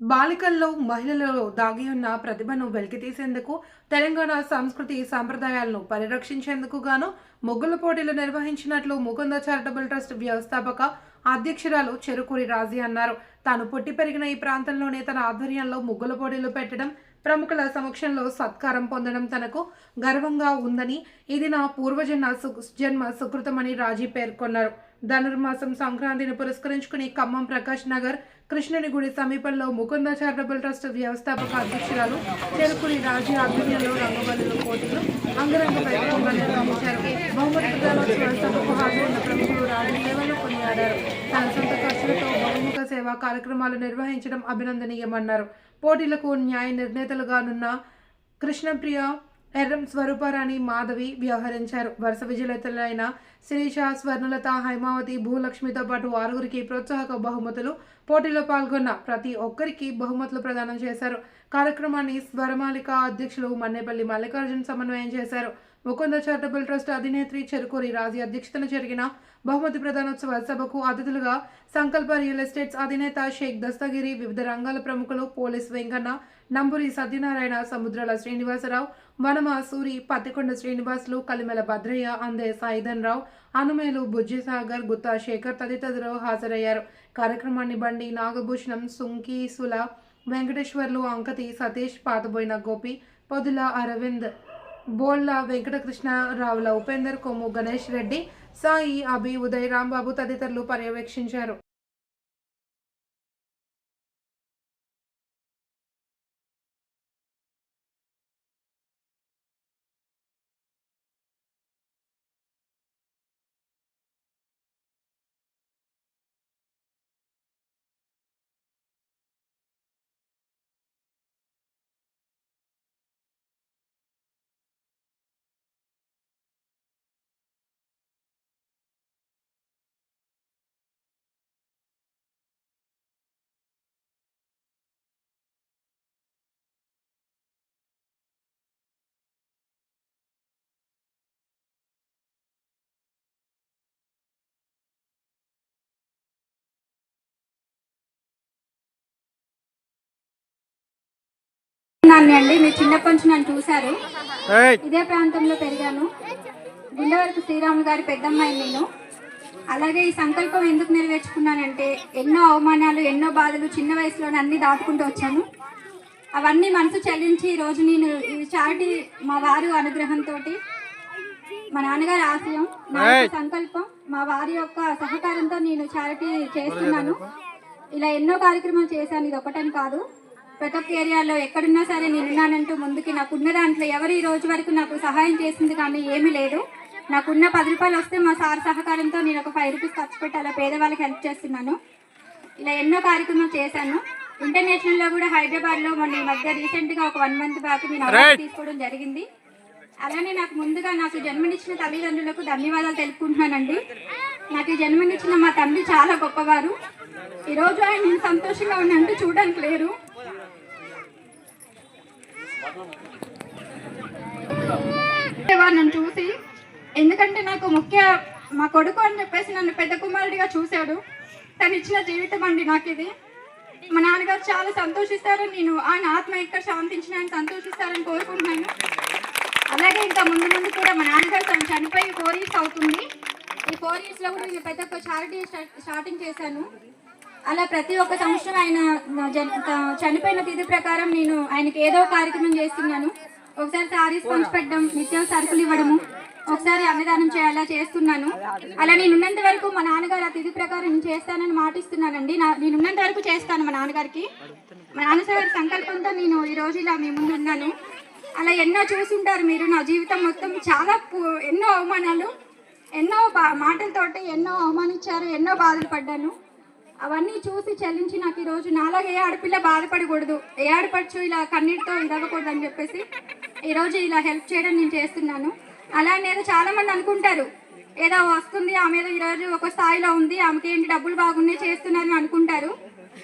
బాలికల్లో మహిళలలో దాగి ఉన్న ప్రతిభను వెలికితీసేందుకు తెలంగాణ సంస్కృతి సాంప్రదాయాలను పరిరక్షించేందుకు గాను ముగ్గుల పోటీలు నిర్వహించినట్లు ముకుంద చారిటబుల్ ట్రస్ట్ వ్యవస్థాపక అధ్యక్షురాలు చెరుకూరి రాజీ అన్నారు. తాను పుట్టి పెరిగిన ఈ ప్రాంతంలోనే తన ఆధ్వర్యంలో ముగ్గుల పోటీలు పెట్టడం ప్రముఖుల సమక్షంలో సత్కారం పొందడం తనకు గర్వంగా ఉందని ఇది నా పూర్వజన్మ జన్మ సుకృతమని రాజీ పేర్కొన్నారు. ధనుర్మాసం సంక్రాంతిని పురస్కరించుకుని ఖమ్మం ప్రకాష్ నగర్ కృష్ణుని గుడి సమీపంలో ముకుంద చారిటబుల్ ట్రస్ట్ వ్యవస్థాపక అధ్యక్షురాలు చెరుకుని రాజీ ఆధ్వర్యంలో రంగబల్లుల పోటీలు అంగరంగ వైభవంగా నిర్వహించారు. బహుమతి ప్రదానోత్సవ సభకు హాజరైన ప్రముఖులు రాజీ సేవలు కొనియాడారు. తన సొంత ఖర్చులతో బహుముఖ సేవా కార్యక్రమాలు నిర్వహించడం అభినందనీయమన్నారు. పోటీలకు న్యాయ నిర్ణేతలుగానున్న కృష్ణప్రియ ఎర్రం స్వరూపారాణి మాధవి వ్యవహరించారు. వరుస విజేతలైన శిరీష స్వర్ణలత హైమావతి భూలక్ష్మితో పాటు ఆరుగురికి ప్రోత్సాహక బహుమతులు పోటీలో పాల్గొన్న ప్రతి ఒక్కరికి బహుమతులు ప్రదానం చేశారు. కార్యక్రమాన్ని స్వరమాలిక అధ్యక్షులు మన్నేపల్లి మల్లికార్జున్ సమన్వయం చేశారు. ముకుంద చారిటబుల్ ట్రస్ట్ అధినేత్రి చెరుకూరి రాజీ అధ్యక్షతన జరిగిన బహుమతి ప్రధానోత్సవ సభకు అతిథులుగా సంకల్ప రియల్ ఎస్టేట్స్ అధినేత షేక్ దస్తగిరి వివిధ రంగాల ప్రముఖులు పోలీస్ వెంకన్న నంబూరి సత్యనారాయణ సముద్రాల శ్రీనివాసరావు వనమాసూరి పత్తికొండ శ్రీనివాసులు కలిమెల భద్రయ్య అందే సాయిధన్ రావు అనుమేలు బుజ్జిసాగర్ గుత్తా శేఖర్ తదితరులు హాజరయ్యారు. కార్యక్రమాన్ని బండి నాగభూషణం సుంకి సుల వెంకటేశ్వర్లు అంకతి సతీష్ పాతబోయిన గోపి పొదుల అరవింద్ బోళ్ళ వెంకటకృష్ణరావుల ఉపేందర్ కొమ్ము గణేష్ రెడ్డి సాయి అభి ఉదయ్ రాంబాబు తదితరులు పర్యవేక్షించారు. ఉన్నాను అండి. మీరు చిన్నప్పటి నుంచి నన్ను చూశారు. ఇదే ప్రాంతంలో పెరిగాను. గుండెవరకు శ్రీరాములు గారి పెద్దమ్మాయి నేను. అలాగే ఈ సంకల్పం ఎందుకు నెరవేర్చుకున్నానంటే ఎన్నో అవమానాలు ఎన్నో బాధలు చిన్న వయసులోనే అన్ని దాటుకుంటూ వచ్చాను. అవన్నీ మనసు చెల్లించి ఈ రోజు నేను ఈ చారిటీ మా వారి అనుగ్రహంతో మా నాన్నగారి ఆశయం నా సంకల్పం మా వారి యొక్క సహకారంతో నేను చారిటీ చేస్తున్నాను. ఇలా ఎన్నో కార్యక్రమాలు చేశాను. ఇది ఒకటని కాదు. ప్రతి ఒక్క ఏరియాలో ఎక్కడున్నా సరే నేను ఉన్నానంటూ ముందుకి నాకున్న దాంట్లో ఎవరు ఈ రోజు వరకు నాకు సహాయం చేసింది కానీ ఏమీ లేదు. నాకున్న పది రూపాయలు వస్తే మా సార్ సహకారంతో నేను ఒక ఫైవ్ రూపీస్ ఖర్చు పెట్టి అలా పేదవాళ్ళకి హెల్ప్ చేస్తున్నాను. ఇలా ఎన్నో కార్యక్రమాలు చేశాను. ఇంటర్నేషనల్లో కూడా హైదరాబాద్లో మొన్న ఈ మధ్య రీసెంట్గా ఒక వన్ మంత్ బ్యాక్ నేను అవార్డు తీసుకోవడం జరిగింది. అలానే నాకు ముందుగా నాకు జన్మనిచ్చిన తల్లిదండ్రులకు ధన్యవాదాలు తెలుపుకుంటున్నానండి. నాకు జన్మనిచ్చిన మా తండ్రి చాలా గొప్పవారు. ఈ రోజు ఆయన నేను సంతోషంగా ఉన్నట్టు చూడడానికి లేరు నన్ను చూసి. ఎందుకంటే నాకు ముఖ్య మా కొడుకు అని చెప్పేసి నన్ను పెద్ద కుమారుడిగా చూశాడు. తను ఇచ్చిన జీవితం అండి నాకు ఇది. మా నాన్నగారు చాలా సంతోషిస్తారని నేను ఆయన ఆత్మ ఎక్కడ శాంతించిన ఆయన సంతోషిస్తారని కోరుకుంటున్నాను. అలాగే ఇంకా ముందు ముందు కూడా మా నాన్నగారు తను చనిపోయి ఫోర్ ఇయర్స్ అవుతుంది. ఈ ఫోర్ ఇయర్స్లో కూడా నేను పెద్ద ఒక చారిటీ స్టార్టింగ్ చేశాను. అలా ప్రతి ఒక్క సంవత్సరం ఆయన జన్- చనిపోయిన తిథి ప్రకారం నేను ఆయనకి ఏదో కార్యక్రమం చేస్తున్నాను. ఒకసారి సారీస్ పంచిపెట్టడం నిత్యం సరుకులు ఇవ్వడము ఒకసారి అన్నదానం చేయాలా చేస్తున్నాను. అలా నేను ఉన్నంత వరకు మా నాన్నగారు ఆ తిథి ప్రకారం నేను చేస్తానని మాటిస్తున్నానండి. నా నేను ఉన్నంత వరకు చేస్తాను మా నాన్నగారికి. మా నాన్నగారి సంకల్పంతో నేను ఈ రోజు ఇలా మీ ముందు ఉన్నాను. అలా ఎన్నో చూసుంటారు మీరు నా జీవితం మొత్తం. చాలా ఎన్నో అవమానాలు ఎన్నో బా- మాటలతోటి ఎన్నో అవమానించారు ఎన్నో బాధలు పడ్డాను. అవన్నీ చూసి చెల్లించి నాకు ఈరోజు నాలో ఏ ఆడపిల్ల బాధపడకూడదు. ఏ ఆడపడుచు ఇలా కన్నీటితో ఇదవ్వకూడదు అని చెప్పేసి ఈరోజు ఇలా హెల్ప్ చేయడం నేను చేస్తున్నాను. అలా నేను చాలా మంది అనుకుంటారు. ఏదో వస్తుంది ఆమె ఏదో ఈరోజు ఒక స్థాయిలో ఉంది ఆమెకి ఏంటి డబ్బులు బాగున్నాయి చేస్తున్నారని అనుకుంటారు.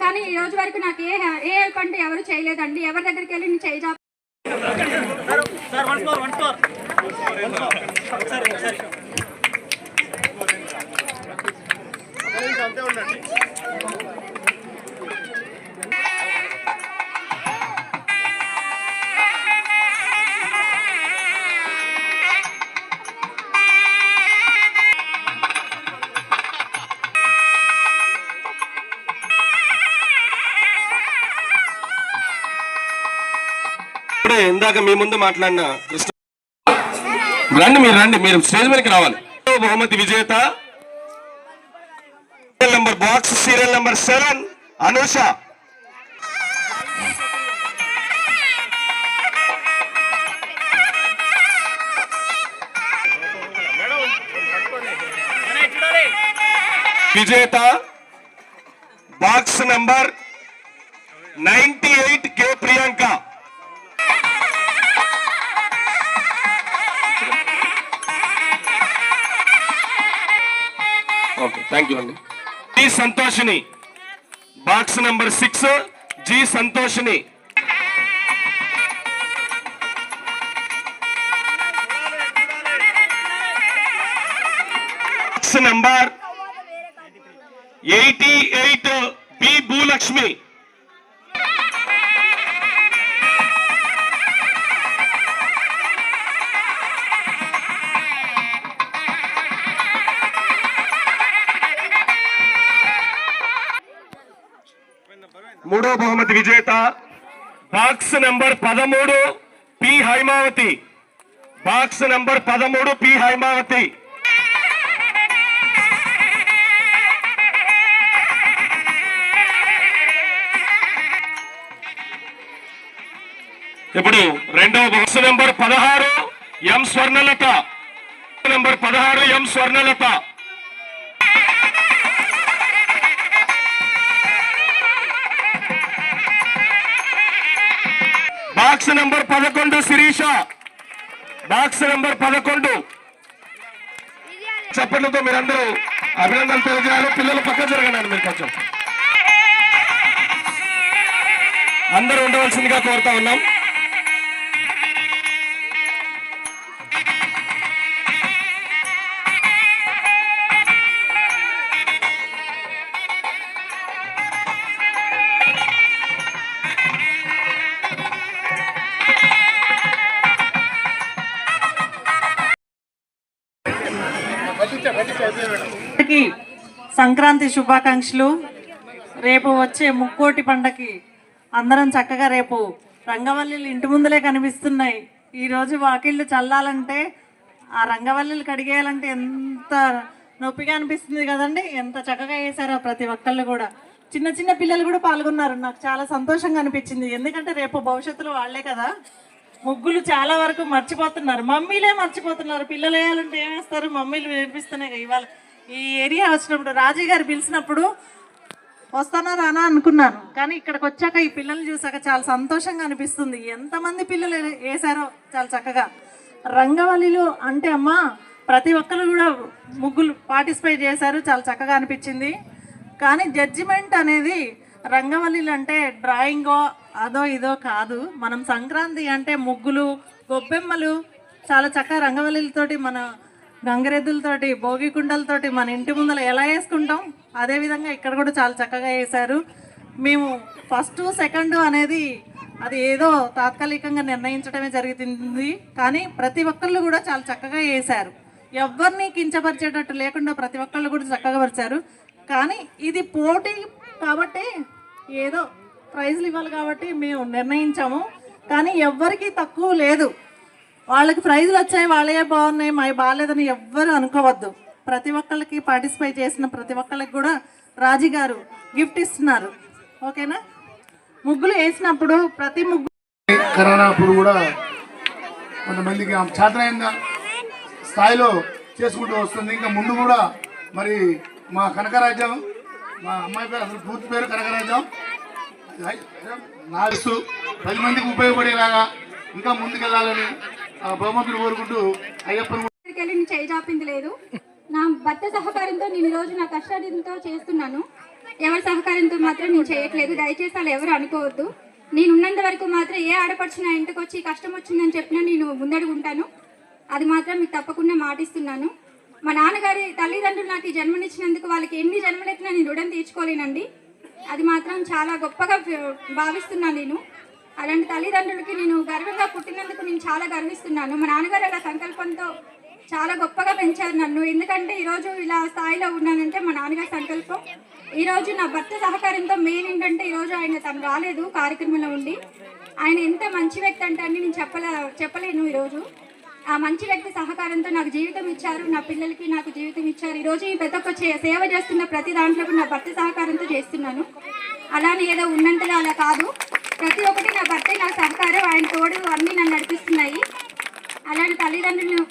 కానీ ఈ రోజు వరకు నాకు ఏ ఏ హెల్ప్ అంటే ఎవరు చేయలేదండి. ఎవరి దగ్గరికి వెళ్ళి నేను చేయి ఇప్పుడే ఇందాక మీ ముందు మాట్లాడిన కృష్ణ రండి మీరు రండి మీరు స్టేజ్ మీదకి రావాలి. బహుమతి విజేత. Number box serial number seven Anusha. విజేత. Box number ninety eight K Priyanka okay thank you అండి. G Santoshini. Box number six G Santoshini. Box number eighty eight B Bhulakshmi. మూడో బహుమతి విజేత. బాక్స్ నంబర్ పదమూడు పి హైమావతి. బాక్స్ నంబర్ పదమూడు P Haimavathi. ఇప్పుడు రెండవ box number పదహారు ఎం స్వర్ణలత. నంబర్ పదహారు ఎం స్వర్ణలత. బాక్స్ నంబర్ పదకొండు శిరీష. బాక్స్ నంబర్ పదకొండు. చప్పట్లతో మీరందరూ అభినందనలు తెలియజేయాలి. పిల్లలు పక్క జరగనండి మీరు కొంచెం. అందరూ ఉండవలసిందిగా కోరుతా ఉన్నాం. సంక్రాంతి శుభాకాంక్షలు. రేపు వచ్చే ముక్కోటి పండగకి అందరం చక్కగా రేపు రంగవల్లిలు ఇంటి ముందులే కనిపిస్తున్నాయి. ఈరోజు వాకిళ్ళు చల్లాలంటే ఆ రంగవల్లిలు కడిగేయాలంటే ఎంత నొప్పిగా అనిపిస్తుంది కదండి. ఎంత చక్కగా వేశారో ప్రతి ఒక్కళ్ళు కూడా. చిన్న చిన్న పిల్లలు కూడా పాల్గొన్నారు. నాకు చాలా సంతోషంగా అనిపించింది. ఎందుకంటే రేపు భవిష్యత్తులో వాళ్ళే కదా. ముగ్గులు చాలా వరకు మర్చిపోతున్నారు. మమ్మీలే మర్చిపోతున్నారు. పిల్లలు వేయాలంటే ఏమేస్తారు మమ్మీలు వేపిస్తున్నాయి ఇవాళ ఈ ఏరియా వచ్చినప్పుడు రాజీ గారు పిలిచినప్పుడు వస్తానా రానా అనుకున్నాను. కానీ ఇక్కడికి వచ్చాక ఈ పిల్లల్ని చూసాక చాలా సంతోషంగా అనిపిస్తుంది. ఎంతమంది పిల్లలు వేశారో చాలా చక్కగా. రంగవల్లిలో అంటే అమ్మా ప్రతి ఒక్కరు కూడా ముగ్గులు పార్టిసిపేట్ చేశారు. చాలా చక్కగా అనిపించింది. కానీ జడ్జిమెంట్ అనేది రంగవల్లిలు అంటే డ్రాయింగో అదో ఇదో కాదు. మనం సంక్రాంతి అంటే ముగ్గులు గొబ్బెమ్మలు చాలా చక్కగా రంగవల్లిలతోటి మన గంగరెద్దులతోటి భోగి కుండలతోటి మన ఇంటి ముందర ఎలా వేసుకుంటాం అదేవిధంగా ఇక్కడ కూడా చాలా చక్కగా వేశారు. మేము ఫస్ట్ సెకండ్ అనేది అది ఏదో తాత్కాలికంగా నిర్ణయించడమే జరుగుతుంది కానీ ప్రతి ఒక్కళ్ళు కూడా చాలా చక్కగా వేశారు. ఎవరిని కించపరిచేటట్టు లేకుండా ప్రతి ఒక్కళ్ళు కూడా చక్కగా పరిచారు. కానీ ఇది పోటీ కాబట్టి ఏదో ప్రైజ్లు ఇవ్వాలి కాబట్టి మేము నిర్ణయించాము. కానీ ఎవ్వరికీ తక్కువ లేదు. వాళ్ళకి ప్రైజ్లు వచ్చాయి వాళ్ళే బాగున్నాయి మావి బాగాలేదని ఎవ్వరు అనుకోవద్దు. ప్రతి ఒక్కళ్ళకి పార్టిసిపేట్ చేసిన ప్రతి ఒక్కళ్ళకి కూడా రాజీ గారు గిఫ్ట్ ఇస్తున్నారు. ఓకేనా? ముగ్గులు వేసినప్పుడు ప్రతి ముగ్గు కరోనా అప్పుడు కూడా కొంతమందికి ఆమె చేతనైన స్థాయిలో చేసుకుంటూ వస్తుంది. ఇంకా ముందు కూడా మరి మా కనకరాజ్యం మా అమ్మాయి పేరు అసలు పూర్తి పేరు కనకరాజ్యం నాలుగు పది మందికి ఉపయోగపడేలాగా ఇంకా ముందుకెళ్ళాలని బహుమతులు కోరుకుంటూ అయ్యప్పని నేను చేయి లేదు. నా భర్త సహకారంతో నేను ఈరోజు నా కష్టాలతో చేస్తున్నాను. ఎవరి సహకారంతో మాత్రం నేను చేయట్లేదు. దయచేసి అలా ఎవరు అనుకోవద్దు. నేను ఉన్నంత వరకు మాత్రం ఏ ఆడపడుచు నా ఇంటికి వచ్చి కష్టం వచ్చిందని చెప్పినా నేను ముందడుగుంటాను అది మాత్రం మీకు తప్పకుండా మాటిస్తున్నాను. మా నాన్నగారి తల్లిదండ్రులు నాకు జన్మనిచ్చినందుకు వాళ్ళకి ఎన్ని జన్మలెత్తినా నేను రుణం తీర్చుకోలేనండి. అది మాత్రం చాలా గొప్పగా భావిస్తున్నాను నేను. అలాంటి తల్లిదండ్రులకి నేను గర్వంగా పుట్టినందుకు నేను చాలా గర్విస్తున్నాను. మా నాన్నగారు అలా సంకల్పంతో చాలా గొప్పగా పెంచారు నన్ను. ఎందుకంటే ఈరోజు ఇలా స్థాయిలో ఉన్నానంటే మా నాన్నగారి సంకల్పం. ఈరోజు నా భర్త సహకారంతో మెయిన్ ఏంటంటే ఈరోజు ఆయన తను రాలేదు కార్యక్రమంలో ఉండి. ఆయన ఎంత మంచి వ్యక్తి అంటే అని నేను చెప్పలే చెప్పలేను ఈరోజు. ఆ మంచి వ్యక్తి సహకారంతో నాకు జీవితం ఇచ్చారు నా పిల్లలకి నాకు జీవితం ఇచ్చారు. ఈరోజు ఈ ప్రతి ఒక్క సేవ చేస్తున్న ప్రతి దాంట్లో కూడా నా భర్త సహకారంతో చేస్తున్నాను. అలానే ఏదో ఉన్నంతగా అలా కాదు. ప్రతి ఒక్కటి నా భర్త నా సహకారం ఆయన తోడు అన్నీ నన్ను నడిపిస్తున్నాయి. అలాంటి తల్లిదండ్రులను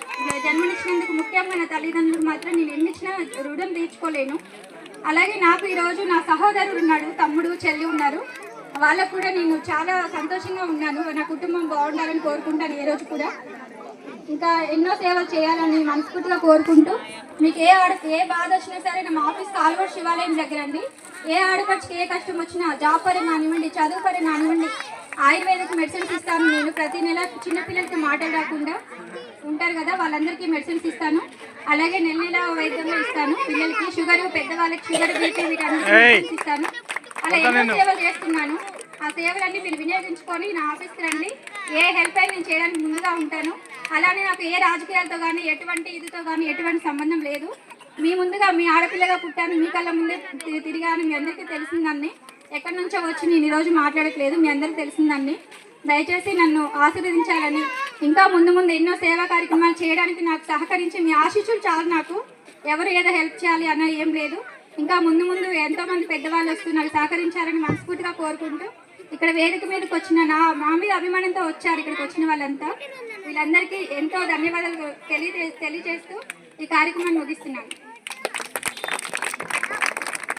జన్మనిచ్చినందుకు ముఖ్యంగా నా తల్లిదండ్రులకు మాత్రం నేను ఎన్నిచ్చినా రుణం తీర్చుకోలేను. అలాగే నాకు ఈరోజు నా సహోదరుడు ఉన్నాడు తమ్ముడు చెల్లి ఉన్నారు. వాళ్ళకు కూడా నేను చాలా సంతోషంగా ఉన్నాను. నా కుటుంబం బాగుండాలని కోరుకుంటాను ఏ రోజు కూడా. ఇంకా ఎన్నో సేవలు చేయాలని మనస్ఫూర్తిగా కోరుకుంటూ మీకు ఏ ఆడ ఏ బాధ వచ్చినా సరే నా ఆఫీస్ కాల్వర్ శివాలయం దగ్గర అండి ఏ ఆడపడికి ఏ కష్టం వచ్చినా జాబ్ పరం కానివ్వండి చదువు పరం కానివ్వండి ఆయుర్వేదిక్ మెడిసిన్స్ ఇస్తాను నేను. ప్రతి నెల చిన్నపిల్లలకి మాటలు రాకుండా ఉంటారు కదా వాళ్ళందరికీ మెడిసిన్స్ ఇస్తాను. అలాగే నెల నెల వైద్యంలో ఇస్తాను. పిల్లలకి షుగర్ పెద్దవాళ్ళకి షుగర్ బీపీ వీటన్నిటికీ మెడిసిన్స్ ఇస్తాను. అలా ఎన్నో సేవలు చేస్తున్నాను. ఆ సేవలన్నీ మీరు వినియోగించుకొని నా ఆఫీస్కి రండి. ఏ హెల్ప్ అయినా నేను చేయడానికి ముందుగా ఉంటాను. అలానే నాకు ఏ రాజకీయాలతో కానీ ఎటువంటి ఇదితో కానీ ఎటువంటి సంబంధం లేదు. మీ ముందుగా మీ ఆడపిల్లగా పుట్టాను మీ కళ్ళ ముందే తిరిగాను మీ అందరికీ తెలిసిందాన్ని. ఎక్కడి నుంచో వచ్చి నేను ఈరోజు మాట్లాడట్లేదు మీ అందరికీ తెలిసిందాన్ని. దయచేసి నన్ను ఆశీర్వదించాలని ఇంకా ముందు ముందు ఎన్నో సేవా కార్యక్రమాలు చేయడానికి నాకు సహకరించి మీ ఆశీస్సులు చాలు నాకు. ఎవరు ఏదో హెల్ప్ చేయాలి అన్న ఏం లేదు. ఇంకా ముందు ముందు ఎంతోమంది పెద్దవాళ్ళు వస్తూ నాకు సహకరించాలని మనస్ఫూర్తిగా కోరుకుంటూ ఇక్కడ వేదిక మీదకి వచ్చిన నా మా మీద అభిమానంతో వచ్చారు ఇక్కడికి వచ్చిన వాళ్ళంతా. వీళ్ళందరికీ ఎంతో ధన్యవాదాలు తెలియజే తెలియజేస్తూ ఈ కార్యక్రమాన్ని ముగిస్తున్నాను.